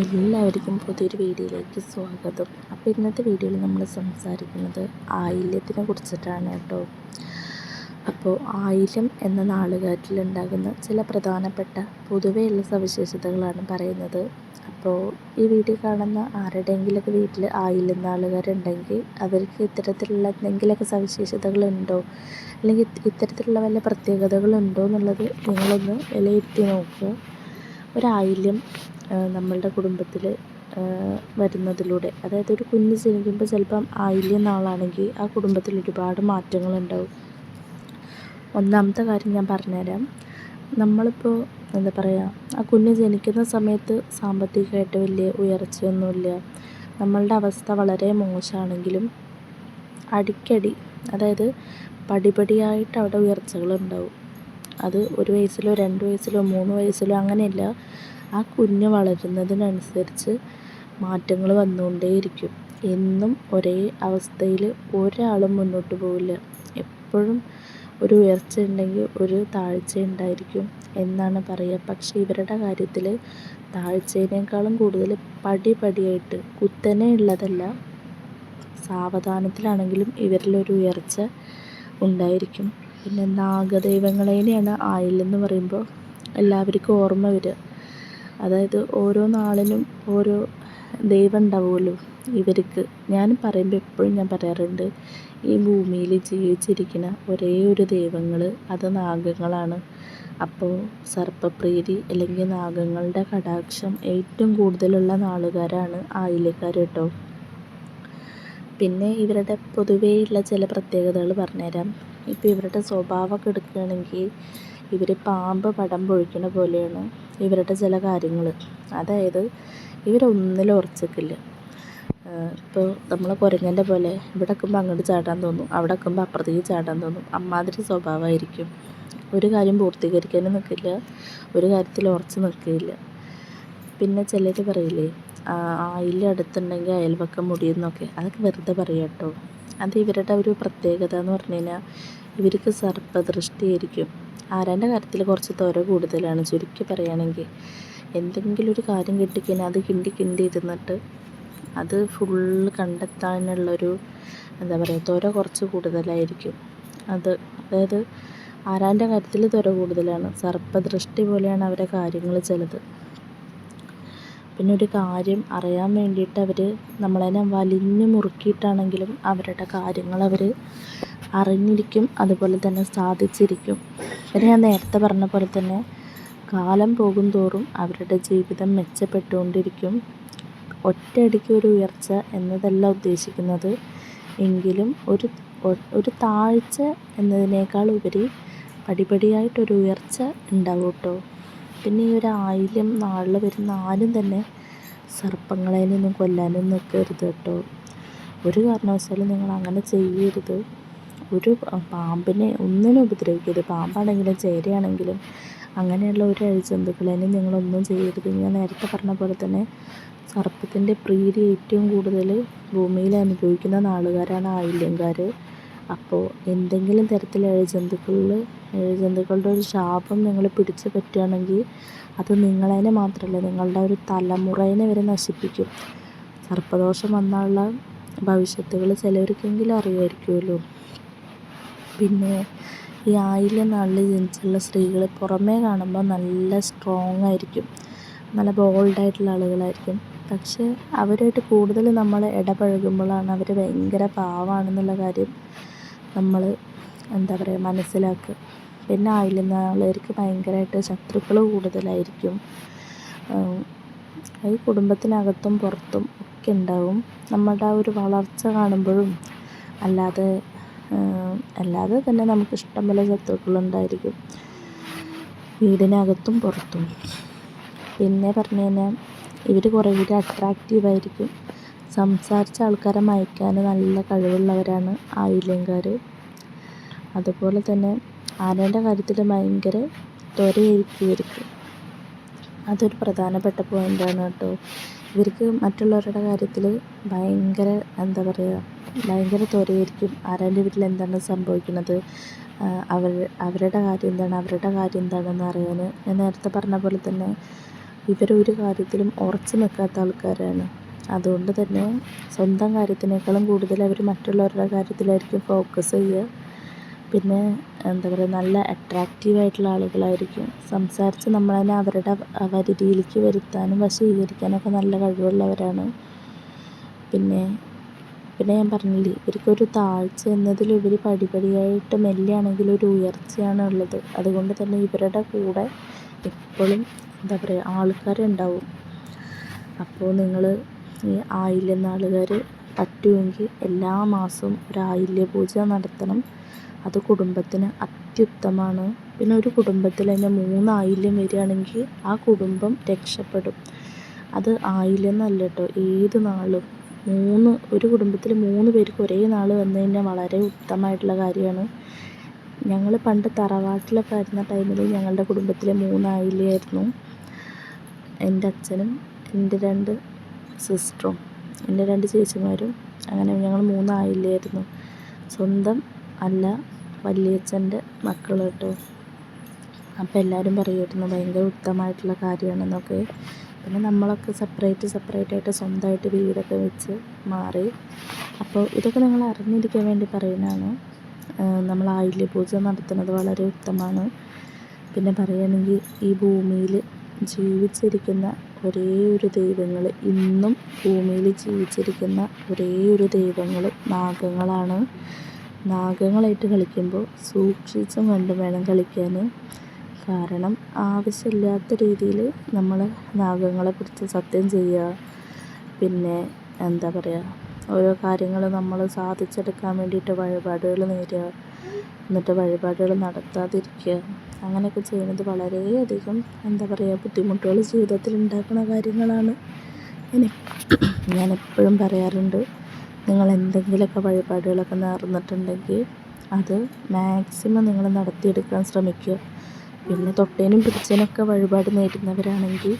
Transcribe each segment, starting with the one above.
എല്ലാവർക്കും പുതിയൊരു വീഡിയോയിലേക്ക് സ്വാഗതം. അപ്പോൾ ഇന്നത്തെ വീഡിയോയിൽ നമ്മൾ സംസാരിക്കുന്നത് ആയില്യത്തിനെ കുറിച്ചിട്ടാണ് കേട്ടോ. അപ്പോൾ ആയില്യം എന്ന നാളുകാറ്റിലുണ്ടാകുന്ന ചില പ്രധാനപ്പെട്ട പൊതുവെയുള്ള സവിശേഷതകളാണ് പറയുന്നത്. അപ്പോൾ ഈ വീഡിയോ കാണുന്ന ആരുടെയെങ്കിലൊക്കെ വീട്ടിൽ ആയില്യം നാളുകാരുണ്ടെങ്കിൽ അവർക്ക് ഇത്തരത്തിലുള്ള എന്തെങ്കിലുമൊക്കെ സവിശേഷതകളുണ്ടോ? അല്ലെങ്കിൽ ഇത്തരത്തിലുള്ള വല്ല പ്രത്യേകതകളുണ്ടോ എന്നുള്ളത് നിങ്ങളൊന്ന് വിലയിരുത്തി നോക്കുക. ഒരായില്യം നമ്മളുടെ കുടുംബത്തിൽ വരുന്നതിലൂടെ. അതായത് ഒരു കുഞ്ഞ് ജനിക്കുമ്പോൾ ചിലപ്പം ആയില്യം നാളാണെങ്കിൽ ആ കുടുംബത്തിൽ ഒരുപാട് മാറ്റങ്ങളുണ്ടാവും. ഒന്നാമത്തെ കാര്യം ഞാൻ പറഞ്ഞുതരാം. നമ്മളിപ്പോൾ എന്താ പറയുക ആ കുഞ്ഞ് ജനിക്കുന്ന സമയത്ത് സാമ്പത്തികമായിട്ട് വലിയ ഉയർച്ചയൊന്നുമില്ല. നമ്മളുടെ അവസ്ഥ വളരെ മോശമാണെങ്കിലും അടിക്കടി അതായത് പടിപടിയായിട്ട് അവിടെ ഉയർച്ചകളുണ്ടാവും. അത് ഒരു വയസ്സിലോ രണ്ട് വയസ്സിലോ മൂന്ന് വയസ്സിലോ അങ്ങനെയല്ല. ആ കുഞ്ഞ് വളരുന്നതിനനുസരിച്ച് മാറ്റങ്ങൾ വന്നുകൊണ്ടേയിരിക്കും. എന്നും ഒരേ അവസ്ഥയിൽ ഒരാളും മുന്നോട്ട് പോവില്ല. എപ്പോഴും ഒരു ഉയർച്ച ഉണ്ടെങ്കിൽ ഒരു താഴ്ച ഉണ്ടായിരിക്കും എന്നാണ് പറയുക. പക്ഷേ ഇവരുടെ കാര്യത്തിൽ താഴ്ചയേക്കാളും കൂടുതൽ പടി പടിയായിട്ട് കുത്തനെ ഉള്ളതല്ല. സാവധാനത്തിലാണെങ്കിലും ഇവരിലൊരു ഉയർച്ച ഉണ്ടായിരിക്കും. പിന്നെ നാഗദൈവങ്ങളേനെയാണ് ആയില്ലെന്ന് പറയുമ്പോൾ എല്ലാവർക്കും ഓർമ്മ വരിക. അതായത് ഓരോ നാളിനും ഓരോ ദൈവം ഉണ്ടാവുമല്ലോ ഇവർക്ക്. ഞാൻ പറയുമ്പോൾ എപ്പോഴും ഞാൻ പറയാറുണ്ട് ഈ ഭൂമിയിൽ ജീവിച്ചിരിക്കുന്ന ഒരേ ഒരു ദൈവങ്ങൾ അത് നാഗങ്ങളാണ്. അപ്പോൾ സർപ്പപ്രീതി അല്ലെങ്കിൽ നാഗങ്ങളുടെ കടാക്ഷം ഏറ്റവും കൂടുതലുള്ള നാളുകാരാണ് ആയില്യക്കാർ കേട്ടോ. പിന്നെ ഇവരുടെ പൊതുവേയുള്ള ചില പ്രത്യേകതകൾ പറഞ്ഞുതരാം. ഇപ്പോൾ ഇവരുടെ സ്വഭാവമൊക്കെ എടുക്കുകയാണെങ്കിൽ ഇവർ പാമ്പ് പടം പൊഴിക്കണ പോലെയാണ് ഇവരുടെ ചില കാര്യങ്ങൾ അതായത് ഇവരൊന്നിലും ഉറച്ചിക്കില്ല. ഇപ്പോൾ നമ്മൾ കുരങ്ങന്റെ പോലെ ഇവിടെ നിൽക്കുമ്പോൾ അങ്ങോട്ട് ചാടാൻ തോന്നും അവിടെ നിൽക്കുമ്പോൾ അപ്പുറത്തേക്ക് ചാടാൻ തോന്നും. അമ്മാതിരി സ്വഭാവമായിരിക്കും. ഒരു കാര്യം പൂർത്തീകരിക്കാനും നിൽക്കില്ല ഒരു കാര്യത്തിൽ ഉറച്ച് നിൽക്കില്ല. പിന്നെ ചിലർ പറയില്ലേ ആയില്ല അടുത്തുണ്ടെങ്കിൽ അയൽവക്കം മുടിയെന്നൊക്കെ. അതൊക്കെ വെറുതെ പറയാം കേട്ടോ. അത് ഇവരുടെ ഒരു പ്രത്യേകത എന്ന് പറഞ്ഞു കഴിഞ്ഞാൽ ഇവർക്ക് സർപ്പദൃഷ്ടിയായിരിക്കും ആരാന്റെ കാര്യത്തിൽ കുറച്ച് തൊര കൂടുതലാണ്? ചുരുക്കി പറയുകയാണെങ്കിൽ എന്തെങ്കിലും ഒരു കാര്യം കിട്ടിക്കഴിഞ്ഞാൽ അത് കിണ്ടി കിണ്ടി ഇരുന്നിട്ട് അത് ഫുള്ള് കണ്ടെത്താനുള്ളൊരു എന്താ പറയുക തൊര കുറച്ച് കൂടുതലായിരിക്കും. അത് അതായത് ആരാന്റെ കാര്യത്തിൽ തൊര കൂടുതലാണ്? സർപ്പദൃഷ്ടി പോലെയാണ് അവരെ കാര്യങ്ങൾ ചിലത്. പിന്നെ ഒരു കാര്യം അറിയാൻ വേണ്ടിയിട്ട് അവർ നമ്മളതിനെ വലിഞ്ഞു മുറുക്കിയിട്ടാണെങ്കിലും അവരുടെ കാര്യങ്ങൾ അവർ അറിഞ്ഞിരിക്കും അതുപോലെ തന്നെ സാധിച്ചിരിക്കും. പിന്നെ ഞാൻ നേരത്തെ പറഞ്ഞ പോലെ തന്നെ കാലം പോകും തോറും അവരുടെ ജീവിതം മെച്ചപ്പെട്ടുകൊണ്ടിരിക്കും. ഒറ്റയടിക്ക് ഒരു ഉയർച്ച എന്നതല്ല ഉദ്ദേശിക്കുന്നത്. എങ്കിലും ഒരു ഒരു താഴ്ച എന്നതിനേക്കാൾ ഉപരി പടിപടിയായിട്ടൊരു ഉയർച്ച ഉണ്ടാവും കേട്ടോ. പിന്നെ ഈ ഒരു ആയില്യം നാളിൽ വരുന്ന ആരും തന്നെ സർപ്പങ്ങളെ നിന്നും കൊല്ലാനും നിൽക്കരുത് കേട്ടോ. ഒരു കാരണവശാലും നിങ്ങൾ അങ്ങനെ ചെയ്യരുത്. ഒരു പാമ്പിനെ ഒന്നിനും ഉപദ്രവിക്കരുത്. പാമ്പാണെങ്കിലും ചേരയാണെങ്കിലും അങ്ങനെയുള്ള ഒരു അഴിജന്തുക്കളെയും നിങ്ങളൊന്നും ചെയ്യരുത്. ഞാൻ നേരത്തെ പറഞ്ഞ പോലെ തന്നെ സർപ്പത്തിന്റെ പ്രീതി ഏറ്റവും കൂടുതൽ ഭൂമിയിൽ അനുഭവിക്കുന്ന നാളുകാരാണ് ആയില്യംകാർ അപ്പോൾ എന്തെങ്കിലും തരത്തിൽ ഇഴജന്തുക്കളിൽ ഇഴജന്തുക്കളുടെ ഒരു ശാപം നിങ്ങൾ പിടിച്ച് പറ്റുകയാണെങ്കിൽ അത് നിങ്ങളതിനെ മാത്രമല്ല നിങ്ങളുടെ ഒരു തലമുറേനെ വരെ നശിപ്പിക്കും. സർപ്പദോഷം വന്നുള്ള ഭവിഷ്യത്തുകൾ ചിലവർക്കെങ്കിലും അറിയുമായിരിക്കുമല്ലോ പിന്നെ ഈ ആയില്യ നാളിൽ ജനിച്ചുള്ള സ്ത്രീകൾ പുറമേ കാണുമ്പോൾ നല്ല സ്ട്രോങ് ആയിരിക്കും. നല്ല ബോൾഡായിട്ടുള്ള ആളുകളായിരിക്കും. പക്ഷേ അവരുമായിട്ട് കൂടുതൽ നമ്മൾ ഇടപഴകുമ്പോഴാണ് അവർ ഭയങ്കര പാവമാണെന്നുള്ള കാര്യം നമ്മൾ എന്താ പറയുക മനസ്സിലാക്കുക. പിന്നെ ആയില്യം നാളുകാർക്ക് ഭയങ്കരമായിട്ട് ശത്രുക്കൾ കൂടുതലായിരിക്കും. ഈ കുടുംബത്തിനകത്തും പുറത്തും ഒക്കെ ഉണ്ടാവും. നമ്മുടെ ആ ഒരു വളർച്ച കാണുമ്പോഴും അല്ലാതെ അല്ലാതെ തന്നെ നമുക്ക് ഇഷ്ടം പോലെ ശത്രുക്കളുണ്ടായിരിക്കും. വീടിനകത്തും പുറത്തും. പിന്നെ പറഞ്ഞു കഴിഞ്ഞാൽ ഇവർ കുറേ കൂടി അട്രാക്റ്റീവായിരിക്കും സംസാരിച്ച ആൾക്കാരെ മയക്കാൻ നല്ല കഴിവുള്ളവരാണ് ആയില്യംകാർ അതുപോലെ തന്നെ ആനേന്റെ കാര്യത്തിൽ ഭയങ്കര ത്വരയായിരിക്കും ഇവർക്ക്. അതൊരു പ്രധാനപ്പെട്ട പോയിന്റാണ് കേട്ടോ. ഇവർക്ക് മറ്റുള്ളവരുടെ കാര്യത്തിൽ ഭയങ്കര എന്താ പറയുക ഭയങ്കര ത്വരയായിരിക്കും. ആരാന്റെ വീട്ടിൽ എന്താണ് സംഭവിക്കുന്നത്? അവർ അവരുടെ കാര്യം എന്താണ്? അവരുടെ കാര്യം എന്താണെന്ന് അറിയാൻ ഞാൻ നേരത്തെ പറഞ്ഞ പോലെ തന്നെ ഒരു കാര്യത്തിലും ഉറച്ചു നിൽക്കാത്ത ആൾക്കാരാണ്. അതുകൊണ്ട് തന്നെ സ്വന്തം കാര്യത്തിനേക്കാളും കൂടുതൽ അവർ മറ്റുള്ളവരുടെ കാര്യത്തിലായിരിക്കും ഫോക്കസ് ചെയ്യുക. പിന്നെ എന്താ പറയുക നല്ല അട്രാക്റ്റീവ് ആയിട്ടുള്ള ആളുകളായിരിക്കും. സംസാരിച്ച് നമ്മളതിനെ അവരുടെ വരുതിയിലേക്ക് വരുത്താനും വശീകരിക്കാനൊക്കെ നല്ല കഴിവുള്ളവരാണ്. പിന്നെ പിന്നെ ഞാൻ പറഞ്ഞില്ലേ ഇവർക്കൊരു താഴ്ച എന്നതിലുപരി പടിപടിയായിട്ട് മെല്ലെയാണെങ്കിലും ഒരു ഉയർച്ചയാണ് ഉള്ളത്. അതുകൊണ്ട് തന്നെ ഇവരുടെ കൂടെ എപ്പോഴും എന്താ പറയുക ആൾക്കാരുണ്ടാവും. അപ്പോൾ നിങ്ങൾ ഈ ആയില്യം നാളുകാർ പറ്റുമെങ്കിൽ എല്ലാ മാസവും ഒരു ആയില്യ പൂജ നടത്തണം. അത് കുടുംബത്തിന് അത്യുത്തമമാണ് പിന്നെ ഒരു കുടുംബത്തിൽ തന്നെ മൂന്ന് ആയില്യം വരികയാണെങ്കിൽ ആ കുടുംബം രക്ഷപ്പെടും. അത് ആയില്യം എന്നല്ല കേട്ടോ ഏത് നാളും. മൂന്ന് ഒരു കുടുംബത്തിൽ മൂന്ന് പേർക്ക് ഒരേ നാൾ വന്നു കഴിഞ്ഞാൽ വളരെ ഉത്തമമായിട്ടുള്ള കാര്യമാണ്. ഞങ്ങൾ പണ്ട് തറവാട്ടിലൊക്കെ ആയിരുന്ന ടൈമിൽ ഞങ്ങളുടെ കുടുംബത്തിൽ മൂന്നായില്ലായിരുന്നു എന്റെ അച്ഛനും എന്റെ രണ്ട് സിസ്റ്ററും എന്റെ രണ്ട് ചേച്ചിമാരും അങ്ങനെ ഞങ്ങൾ മൂന്നായില്ലായിരുന്നു സ്വന്തം അല്ല വലിയച്ഛന്റെ മക്കൾ കേട്ടോ അപ്പോൾ എല്ലാവരും പറയുമായിരുന്നു ഭയങ്കര ഉത്തമമായിട്ടുള്ള കാര്യമാണെന്നൊക്കെ. പിന്നെ നമ്മളൊക്കെ സെപ്പറേറ്റ് സെപ്പറേറ്റ് ആയിട്ട് സ്വന്തമായിട്ട് വീടൊക്കെ വെച്ച് മാറി. അപ്പോൾ ഇതൊക്കെ നിങ്ങൾ അറിഞ്ഞിരിക്കാൻ വേണ്ടി പറയുന്നതാണ്. നമ്മൾ ആയില്യ പൂജ നടത്തുന്നത് വളരെ ഉത്തമമാണ്. പിന്നെ പറയുകയാണെങ്കിൽ ഈ ഭൂമിയിൽ ജീവിച്ചിരിക്കുന്ന ഒരേ ഒരു ദൈവങ്ങൾ ഇന്നും ഭൂമിയിൽ ജീവിച്ചിരിക്കുന്ന ഒരേ ഒരു ദൈവങ്ങൾ നാഗങ്ങളാണ്. നാഗങ്ങളായിട്ട് കളിക്കുമ്പോൾ സൂക്ഷിച്ചും കണ്ടും വേണം കളിക്കാൻ. കാരണം ആവശ്യമില്ലാത്ത രീതിയിൽ നമ്മൾ നാഗങ്ങളെ പിടിച്ച് സത്യം ചെയ്യുക. പിന്നെ എന്താ പറയുക? ഓരോ കാര്യങ്ങൾ നമ്മൾ സാധിച്ചെടുക്കാൻ വേണ്ടിയിട്ട് വഴിപാടുകൾ നേരുക. എന്നിട്ട് വഴിപാടുകൾ നടത്താതിരിക്കുക. അങ്ങനെയൊക്കെ ചെയ്യുന്നത് വളരെയധികം എന്താ പറയുക? ബുദ്ധിമുട്ടുകൾ ജീവിതത്തിൽ ഉണ്ടാക്കുന്ന കാര്യങ്ങളാണ്. ഞാൻ എപ്പോഴും പറയാറുണ്ട് നിങ്ങൾ എന്തെങ്കിലുമൊക്കെ വഴിപാടുകളൊക്കെ നേർന്നിട്ടുണ്ടെങ്കിൽ അത് മാക്സിമം നിങ്ങൾ നടത്തിയെടുക്കാൻ ശ്രമിക്കുക. പിന്നെ തൊട്ടേനും പിടിച്ചതിനൊക്കെ വഴിപാട് നേരുന്നവരാണെങ്കിൽ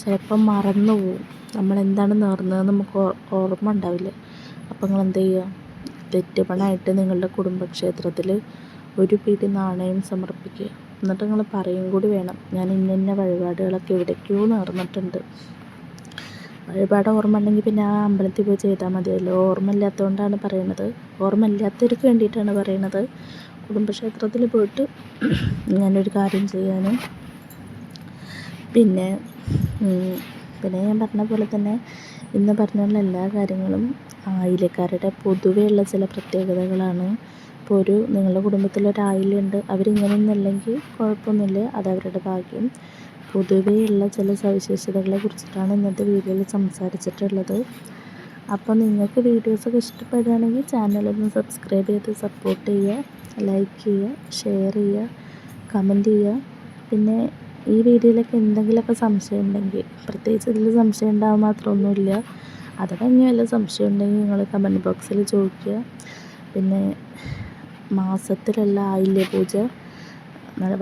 ചിലപ്പം മറന്നു പോവും. നമ്മൾ എന്താണ് നേർന്നതെന്ന് നമുക്ക് ഓർമ്മ ഉണ്ടാവില്ല. അപ്പോൾ നിങ്ങൾ എന്ത് ചെയ്യുക? തെറ്റുപണായിട്ട് നിങ്ങളുടെ കുടുംബക്ഷേത്രത്തിൽ ഒരു പിടി നാണയം സമർപ്പിക്കുക. എന്നിട്ട് നിങ്ങൾ പറയും കൂടി വേണം ഞാൻ ഇന്ന ഇന്ന വഴിപാടുകളൊക്കെ എവിടേക്കോ നേർന്നിട്ടുണ്ട്. വഴിപാട് ഓർമ്മ ഉണ്ടെങ്കിൽ പിന്നെ ആ അമ്പലത്തിൽ പോയി ചെയ്താൽ മതിയല്ലോ ഓർമ്മ ഇല്ലാത്തതുകൊണ്ടാണ് പറയണത് ഓർമ്മ ഇല്ലാത്തവർക്ക് വേണ്ടിയിട്ടാണ് പറയണത് കുടുംബക്ഷേത്രത്തിൽ പോയിട്ട് ഇങ്ങനൊരു കാര്യം ചെയ്യാനും. പിന്നെ പിന്നെ ഞാൻ പറഞ്ഞ പോലെ തന്നെ ഇന്ന് പറഞ്ഞുള്ള എല്ലാ കാര്യങ്ങളും ആയില്യക്കാരുടെ പൊതുവെയുള്ള ചില പ്രത്യേകതകളാണ്. ഇപ്പോൾ ഒരു നിങ്ങളുടെ കുടുംബത്തിൽ ഒരു ആയില്യുണ്ട് കുഴപ്പമൊന്നുമില്ല അതവരുടെ ഭാഗ്യം. പൊതുവെയുള്ള ചില സവിശേഷതകളെ കുറിച്ചിട്ടാണ് ഇന്നത്തെ വീഡിയോയിൽ സംസാരിച്ചിട്ടുള്ളത്. അപ്പോൾ നിങ്ങൾക്ക് വീഡിയോസൊക്കെ ഇഷ്ടപ്പെടുകയാണെങ്കിൽ ചാനലൊന്ന് സബ്സ്ക്രൈബ് ചെയ്ത് സപ്പോർട്ട് ചെയ്യുക ലൈക്ക് ചെയ്യുക ഷെയർ ചെയ്യുക കമന്റ് ചെയ്യുക. പിന്നെ ഈ വീഡിയോയിലൊക്കെ എന്തെങ്കിലുമൊക്കെ സംശയം ഉണ്ടെങ്കിൽ പ്രത്യേകിച്ച് ഇതിൽ സംശയം ഉണ്ടാകാൻ മാത്രമൊന്നുമില്ല അഥവാ ഇനി വല്ല സംശയം ഉണ്ടെങ്കിൽ നിങ്ങൾ കമന്റ് ബോക്സിൽ ചോദിക്കുക. പിന്നെ മാസത്തിലുള്ള ആയില്യ പൂജ?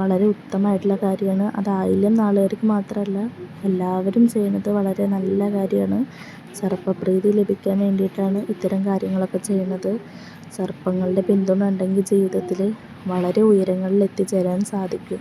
വളരെ ഉത്തമമായിട്ടുള്ള കാര്യമാണ്. അത് ആയില്യം നാളുകാർക്ക് മാത്രമല്ല എല്ലാവരും ചെയ്യുന്നത് വളരെ നല്ല കാര്യമാണ്. സർപ്പപ്രീതി ലഭിക്കാൻ വേണ്ടിയിട്ടാണ് ഇത്തരം കാര്യങ്ങളൊക്കെ ചെയ്യുന്നത്. സർപ്പങ്ങളുടെ പിന്തുണ ഉണ്ടെങ്കിൽ ജീവിതത്തിൽ വളരെ ഉയരങ്ങളിൽ എത്തിച്ചേരാൻ സാധിക്കും.